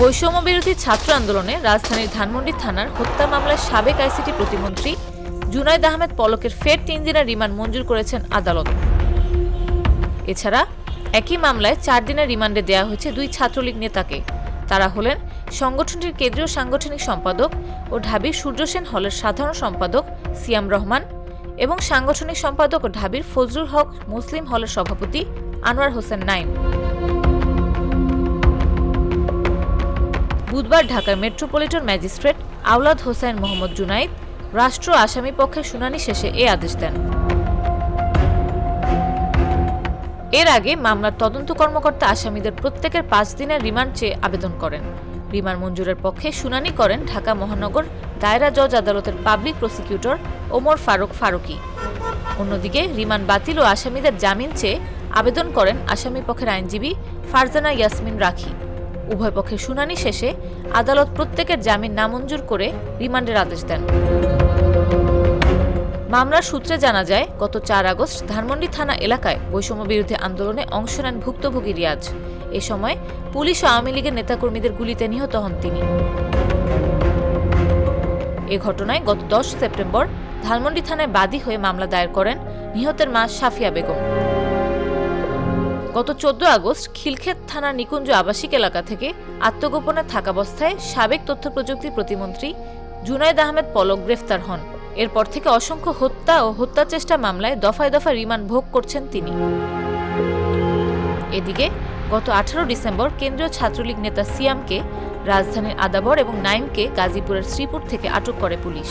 বৈষম্য বিরোধী ছাত্র আন্দোলনে রাজধানীর ধানমন্ডি থানার হত্যা মামলায় সাবেক আইসিটি প্রতিমন্ত্রী জুনাইদ আহমেদ পলকের ফের তিন দিনের রিমান্ড মঞ্জুর করেছেন আদালত। এছাড়া একই মামলায় চার দিনের রিমান্ডে দেওয়া হয়েছে দুই ছাত্রলীগ নেতাকে। তারা হলেন সংগঠনটির কেন্দ্রীয় সাংগঠনিক সম্পাদক ও ঢাবির সূর্যসেন হলের সাধারণ সম্পাদক সিয়াম রহমান এবং সাংগঠনিক সম্পাদক ও ঢাবির ফজলুল হক মুসলিম হলের সভাপতি আনোয়ার হোসেন নাইম। বুধবার ঢাকার মেট্রোপলিটন ম্যাজিস্ট্রেট আওলাদ হোসেন মোহাম্মদ জুনাইদ রাষ্ট্র আসামি পক্ষের শুনানি শেষে এ আদেশ দেন। এর আগে মামলার তদন্ত কর্মকর্তা আসামিদের প্রত্যেকের পাঁচ দিনের রিমান্ড চেয়ে আবেদন করেন। রিমান্ড মঞ্জুরের পক্ষে শুনানি করেন ঢাকা মহানগর দায়রা জজ আদালতের পাবলিক প্রসিকিউটর ওমর ফারুক ফারুকি। অন্যদিকে রিমান্ড বাতিল ও আসামিদের জামিন চেয়ে আবেদন করেন আসামি পক্ষের আইনজীবী ফারজানা ইয়াসমিন রাখি। উভয় পক্ষের শুনানি শেষে আদালত প্রত্যেকের জামিন নামঞ্জুর করে রিমান্ডের আদেশ দেন। মামলার সূত্রে জানা যায়, গত চার আগস্ট ধানমন্ডি থানা এলাকায় বৈষম্য বিরোধী আন্দোলনে অংশ নেন ভুক্তভোগী রিয়াজ। এ সময় পুলিশ ও আওয়ামী লীগের নেতাকর্মীদের গুলিতে নিহত হন তিনি। এ ঘটনায় গত দশ সেপ্টেম্বর ধানমন্ডি থানায় বাদী হয়ে মামলা দায়ের করেন নিহতের মা সাফিয়া বেগম। গত চোদ্দ আগস্ট খিলক্ষেত থানার নিকুঞ্জ আবাসিক এলাকা থেকে আত্মগোপনে থাকাবস্থায় সাবেক তথ্য প্রযুক্তি প্রতিমন্ত্রী জুনাইদ আহমেদ পলক গ্রেফতার হন। এরপর থেকে অসংখ্য হত্যা ও হত্যা চেষ্টা মামলায় দফায় দফায় রিমান্ড ভোগ করছেন তিনি। এদিকে, গত আঠারো ডিসেম্বর কেন্দ্রীয় ছাত্রলীগ নেতা সিয়ামকে রাজধানীর আদাবর এবং নাইমকে গাজীপুরের শ্রীপুর থেকে আটক করে পুলিশ।